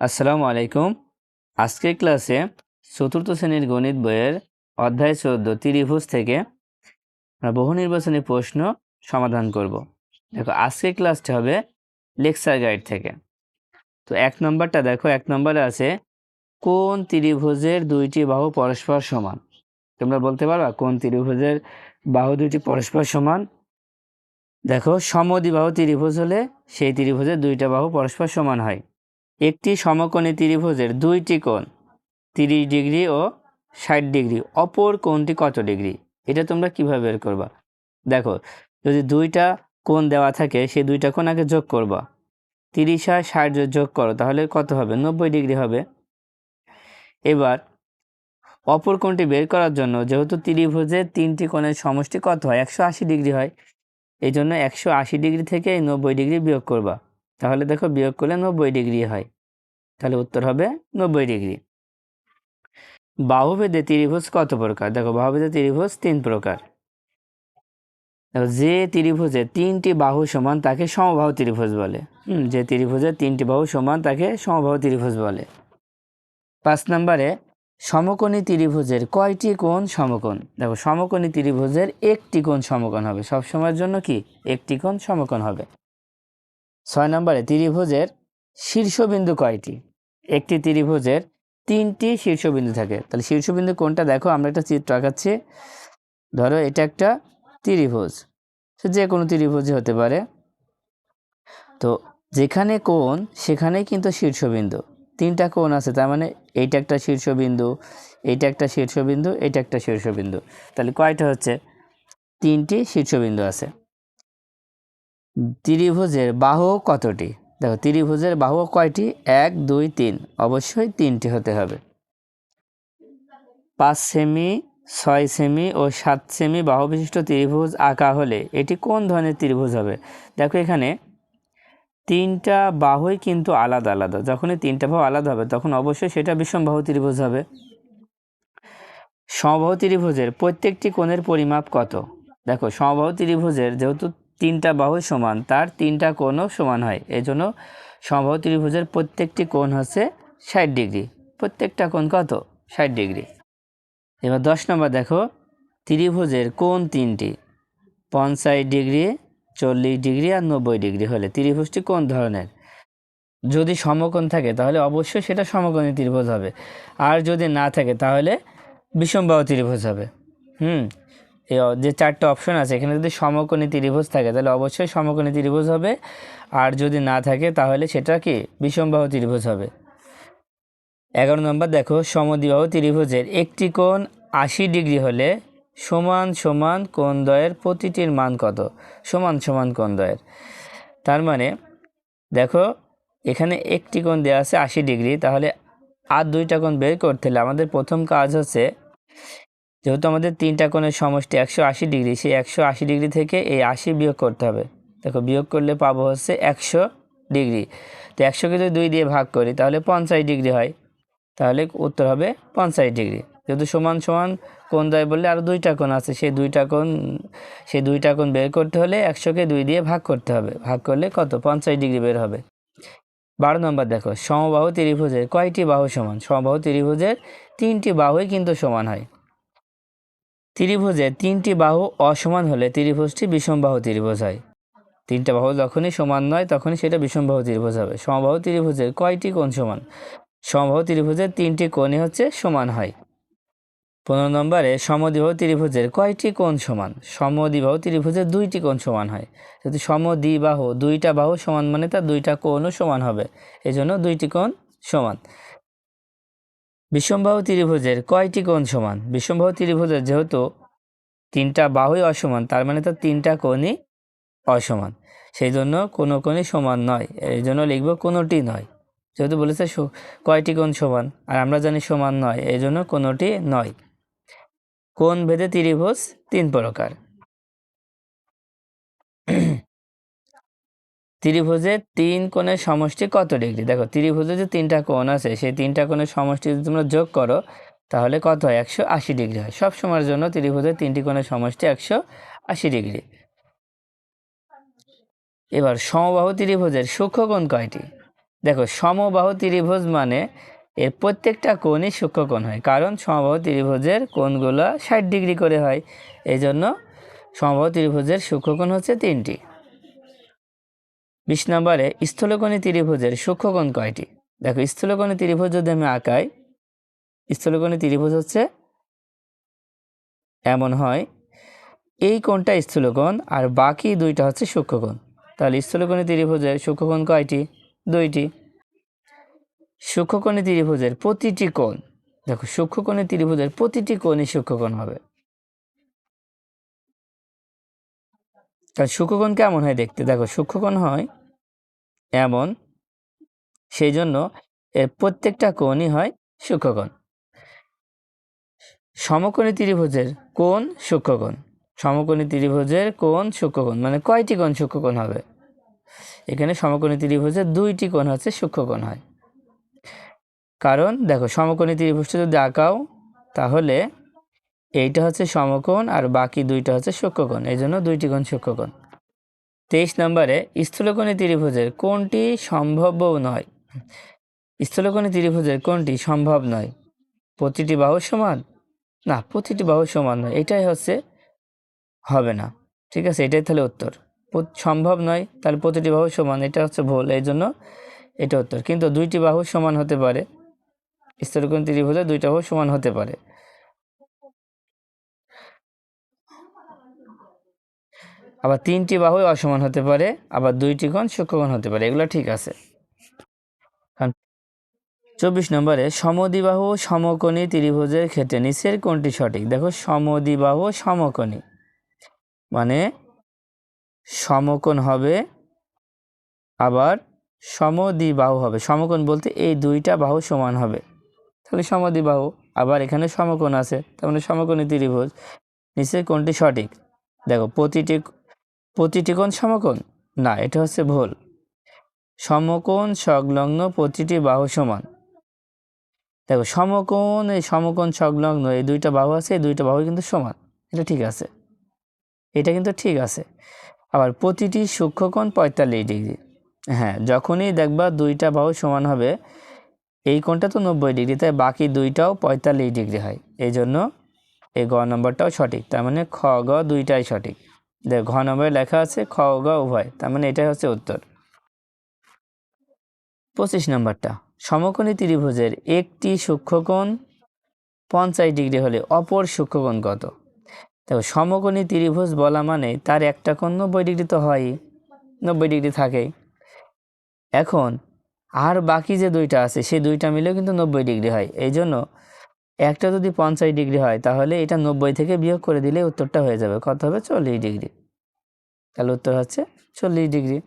আসসালামু আলাইকুম। আজকের ক্লাসে চতুর্থ শ্রেণির গণিত বইয়ের অধ্যায় চোদ্দ, ত্রিভুজ থেকে আমরা বহু নির্বাচনী প্রশ্ন সমাধান করব। দেখো, আজকের ক্লাসটা হবে লেকচার গাইড থেকে। তো এক নম্বরটা দেখো, এক নম্বরে আছে, কোন ত্রিভুজের দুইটি বাহু পরস্পর সমান? তোমরা বলতে পারবা, কোন ত্রিভুজের বাহু দুইটি পরস্পর সমান? দেখো সমদ্বিবাহু ত্রিভুজ হলে সেই ত্রিভুজের দুইটা বাহু পরস্পর সমান হয়। একটি সমকোণী ত্রিভুজের দুইটি কোণ, তিরিশ ডিগ্রি ও ষাট ডিগ্রি। অপর কোণটি কত ডিগ্রি? এটা তোমরা কীভাবে বের করবা? দেখো, যদি দুইটা কোণ দেওয়া থাকে, সেই দুইটা কোণ আগে যোগ করবা। তিরিশ আর ষাট যোগ করো, তাহলে কত হবে? নব্বই ডিগ্রি হবে। এবার, অপর কোণটি বের করার জন্য যেহেতু ত্রিভুজের তিনটি কোণের সমষ্টি কত হয়? একশো আশি ডিগ্রি হয়। এই জন্য একশো আশি ডিগ্রি থেকে নব্বই ডিগ্রি বিয়োগ করবা। তাহলে দেখো বিয়োগ করলে নব্বই ডিগ্রি হয়। তাহলে উত্তর হবে নব্বই ডিগ্রি। বাহুভেদে ত্রিভুজ কত প্রকার? দেখো বাহুভেদে ত্রিভুজ তিন প্রকার। দেখো যে ত্রিভুজে তিনটি বাহু সমান তাকে সমবাহু ত্রিভুজ বলে। হুম, যে ত্রিভুজে তিনটি বাহু সমান তাকে সমবাহু ত্রিভুজ বলে। পাঁচ নম্বরে সমকোণী ত্রিভুজের কয়টি কোণ সমকোণ? দেখো সমকোণী ত্রিভুজের একটি কোণ সমকোণ হবে। সব সময়ের জন্য কি? একটি কোণ সমকোণ হবে। ছয় নম্বরে ত্রিভুজের শীর্ষবিন্দু কয়টি? একটি ত্রিভুজের তিনটি শীর্ষবিন্দু থাকে। তাহলে শীর্ষবিন্দু কোনটা? দেখো, আমরা একটা চিত্র আঁকাচ্ছি। ধরো, এটা একটা ত্রিভুজ। সে যে কোনো ত্রিভুজই হতে পারে। তো যেখানে কোণ, সেখানেই কিন্তু শীর্ষবিন্দু। তিনটা কোণ আছে, তার মানে এইটা একটা শীর্ষবিন্দু, এইটা একটা শীর্ষবিন্দু, এইটা একটা শীর্ষবিন্দু। তাহলে কয়টা হচ্ছে? তিনটি শীর্ষবিন্দু আছে। ত্রিভুজের বাহু কতটি? দেখো, ত্রিভুজের বাহু কয়টি? এক, দুই, তিন। অবশ্যই তিনটি হতে হবে। পাঁচ সেমি, ছয় সেমি ও সাত সেমি বাহু বিশিষ্ট ত্রিভুজ আঁকা হলে এটি কোন ধরনের ত্রিভুজ হবে? দেখো এখানে তিনটা বাহুই কিন্তু আলাদা আলাদা। যখনই তিনটা বাহু আলাদা হবে, তখন অবশ্যই সেটা বিষমবাহু ত্রিভুজ হবে। সমবাহু ত্রিভুজের প্রত্যেকটি কোণের পরিমাপ কত? দেখো, সমবাহু ত্রিভুজের যেহেতু তিনটা বাহু সমান, তার তিনটা কোণও সমান হয়। এই জন্য সমবাহু ত্রিভুজের প্রত্যেকটি কোণ হচ্ছে ষাট ডিগ্রি। প্রত্যেকটা কোণ কত? ষাট ডিগ্রি। এবার দশ নম্বর দেখো, ত্রিভুজের কোণ তিনটি, পঞ্চাশ ডিগ্রি, চল্লিশ ডিগ্রি আর নব্বই ডিগ্রি হলে ত্রিভুজটি কোন ধরনের? যদি সমকোণ থাকে তাহলে অবশ্যই সেটা সমকোণী ত্রিভুজ হবে। আর যদি না থাকে তাহলে বিষমবাহু ত্রিভুজ হবে। হুম? যে চারটে অপশন আছে, এখানে যদি সমকোণী ত্রিভুজ থাকে, তাহলে অবশ্যই সমকোণী ত্রিভুজ হবে। আর যদি না থাকে, তাহলে সেটা কি? বিষমবাহু ত্রিভুজ হবে। এগারো নম্বর দেখো, সমদ্বিবাহু ত্রিভুজের একটি কোণ আশি ডিগ্রি হলে সমান সমান কোণদ্বয়ের প্রতিটির মান কত? সমান সমান কোণদ্বয়ের তার মানে দেখো, এখানে একটি কোণ দেওয়া আছে আশি ডিগ্রি, তাহলে আর দুইটা কোণ বের করতে হলে আমাদের প্রথম কাজ হচ্ছে যেহেতু আমাদের তিনটা কোণের সমষ্টি একশো আশি ডিগ্রি, সেই একশো আশি ডিগ্রি থেকে এই আশি বিয়োগ করতে হবে। দেখো, বিয়োগ করলে পাবো হচ্ছে একশো ডিগ্রি। তো একশোকে যদি দুই দিয়ে ভাগ করি, তাহলে পঞ্চাশ ডিগ্রি হয়। তাহলে উত্তর হবে পঞ্চাশ ডিগ্রি। যেহেতু সমান সমান কোণ দেয় বললে আরও দুইটা কোণ আছে, সেই দুইটা কোণ, সেই দুইটা কোণ বের করতে হলে একশোকে দুই দিয়ে ভাগ করতে হবে। ভাগ করলে কত? পঞ্চাশ ডিগ্রি বের হবে। বারো নম্বর দেখো, সমবাহু ত্রিভুজের কয়টি বাহু সমান? সমবাহু ত্রিভুজের তিনটি বাহুই কিন্তু সমান হয়। ত্রিভুজের তিনটি বাহু অসমান হলে ত্রিভুজটি বিষমবাহু ত্রিভুজ হয়। তিনটা বাহু যখনই সমান নয়, তখনই সেটা বিষমবাহু ত্রিভুজ হবে। সমবাহু ত্রিভুজের কয়টি কোণ সমান? সমবাহু ত্রিভুজের তিনটি কোণই হচ্ছে সমান হয়। পনেরো নম্বরে সমদ্বিবাহু ত্রিভুজের কয়টি কোণ সমান? সমদ্বিবাহু ত্রিভুজের দুইটি কোণ সমান হয়। যদি সমদ্বিবাহু দুইটা বাহু সমান মানে তার দুইটা কোণও সমান হবে। এই জন্য দুইটি কোণ সমান। বিষমবাহু ত্রিভুজের কয়টি কোণ সমান? বিষমবাহু ত্রিভুজের যেহেতু তিনটা বাহুই অসমান, তার মানে তার তিনটা কোণই অসমান। সেই জন্য কোনো কোণই সমান নয়। এই জন্য লিখব কোনোটি নয়। যেহেতু বলেছে কয়টি কোণ সমান? আর আমরা জানি সমান নয় এই জন্য কোনোটি নয়। কোণ ভেদে ত্রিভুজ তিন প্রকার। ত্রিভুজের তিন কোণের সমষ্টি কত ডিগ্রি? দেখো, ত্রিভুজে যে তিনটা কোণ আছে, সেই তিনটা কোণের সমষ্টি যদি তোমরা যোগ করো, তাহলে কত হয়? একশো আশি ডিগ্রি হয়। সব সময়ের জন্য ত্রিভুজের তিনটি কোণের সমষ্টি একশো আশি ডিগ্রি। এবার সমবাহু ত্রিভুজের সূক্ষ্মকোণ কয়টি? দেখো, সমবাহু ত্রিভুজ মানে এর প্রত্যেকটা কোণই সূক্ষ্মকোণ হয়। কারণ সমবাহু ত্রিভুজের কোণগুলো ষাট ডিগ্রি করে হয়। এই জন্য সমবাহু ত্রিভুজের সূক্ষ্মকোণ হচ্ছে তিনটি। বিশ নম্বরে স্থূলকোণী ত্রিভুজের সূক্ষ্মকোণ কয়টি? দেখো, স্থূলকোণী ত্রিভুজ যদি আমি আঁকাই, স্থূলকোণী ত্রিভুজ হচ্ছে এমন হয়, এই কোণটা স্থূলকোণ আর বাকি দুইটা হচ্ছে সূক্ষ্মকোণ। তাহলে স্থূলকোণী ত্রিভুজের সূক্ষ্মকোণ কয়টি? দুইটি। সূক্ষ্মকোণী ত্রিভুজের প্রতিটি কোণ, দেখো, সূক্ষ্মকোণী ত্রিভুজের প্রতিটি কোণই সূক্ষ্মকোণ হবে। তাহলে সূক্ষ্মকোণ কেমন হয় দেখতে? দেখো, সূক্ষ্মকোণ হয় এমন সেই জন্য এর প্রত্যেকটা কোণই হয় সূক্ষ্মকোণ। সমকোণী ত্রিভুজের কোণ সূক্ষ্মকোণ। সমকোণী ত্রিভুজের কোণ সূক্ষ্মকোণ মানে কয়টি কোণ সূক্ষ্মকোণ হবে? এখানে সমকোণী ত্রিভুজের দুইটি কোণ হচ্ছে সূক্ষ্মকোণ হয়। কারণ দেখো, সমকোণী ত্রিভুজটা যদি আঁকাও, তাহলে এইটা হচ্ছে সমকোণ আর বাকি দুইটা হচ্ছে সূক্ষ্মকোণ। এই জন্য দুইটি কোণ সূক্ষ্মকোণ। তেইশ নম্বরে স্থূলকোণী ত্রিভুজের কোনটি সম্ভাব্য নয়? স্থূলকোণী ত্রিভুজের কোনটি সম্ভব নয়? প্রতিটি বাহু সমান? না, প্রতিটি বাহু সমান নয়। এটাই হচ্ছে হবে না। ঠিক আছে, এটাই তাহলে উত্তর। সম্ভব নয়, তাহলে প্রতিটি বাহু সমান, এটা হচ্ছে ভুল। এই জন্য এটা উত্তর। কিন্তু দুইটি বাহু সমান হতে পারে। স্থূলকোণ ত্রিভুজে দুইটা বাহু সমান হতে পারে। আবার তিনটি বাহু অসমান হতে পারে, আবার দুইটি কোণ সূক্ষ্মকোণ হতে পারে, এগুলো ঠিক আছে। চব্বিশ নম্বরে সমদ্বিবাহু সমকোণী ত্রিভুজের ক্ষেত্রে নিচের কোনটি সঠিক। দেখো, সমদ্বিবাহু সমকোণী। মানে সমকোণ হবে, আবার সমদ্বিবাহু হবে। সমকোণ বলতে এই দুইটা বাহু সমান হবে। তাহলে সমদ্বিবাহু, আবার এখানে সমকোণ আছে, তার মানে সমকোণী ত্রিভুজ, নিচের কোনটি সঠিক। দেখো, প্রতিটি প্রতিটি কোণ সমকোণ? না, এটা হচ্ছে ভুল। সমকোণ সংলগ্ন প্রতিটি বাহু সমান। দেখো, সমকোণ, এই সমকোণ সংলগ্ন, এই দুইটা বাহু আছে, এই দুইটা বাহু কিন্তু সমান। এটা ঠিক আছে। এটা কিন্তু ঠিক আছে। আবার প্রতিটি সূক্ষ্মকোণ পঁয়তাল্লিশ ডিগ্রি। হ্যাঁ যখনই দেখবা দুইটা বাহু সমান হবে, এই কোণটা তো নব্বই ডিগ্রি, তাই বাকি দুইটাও পঁয়তাল্লিশ ডিগ্রি হয়। এই জন্য এই গ নম্বরটাও সঠিক। তার মানে খ, গ দুইটাই সঠিক। দেখ, ঘ নম্বরে লেখা আছে খ, গ, উভয়। তার মানে এটাই হচ্ছে উত্তর। পঁচিশ নম্বরটা। সমকোণী ত্রিভুজের একটি সূক্ষ্মকোণ পঞ্চাশ ডিগ্রি হলে অপর সূক্ষ্মকোণ কত? দেখো, সমকোণী ত্রিভুজ বলা মানে তার একটা কোণ নব্বই ডিগ্রি তো হয়ই নব্বই ডিগ্রি থাকেই। এখন, আর বাকি যে দুইটা আছে, সেই দুইটা মিলেও কিন্তু নব্বই ডিগ্রি হয়। এই জন্য একটা যদি পঞ্চাশ ডিগ্রি হয়, তাহলে এটা নব্বই থেকে বিয়োগ করে দিলে উত্তরটা হয়ে যাবে। কত হবে? চল্লিশ ডিগ্রি। তাহলে উত্তর হচ্ছে চল্লিশ ডিগ্রি।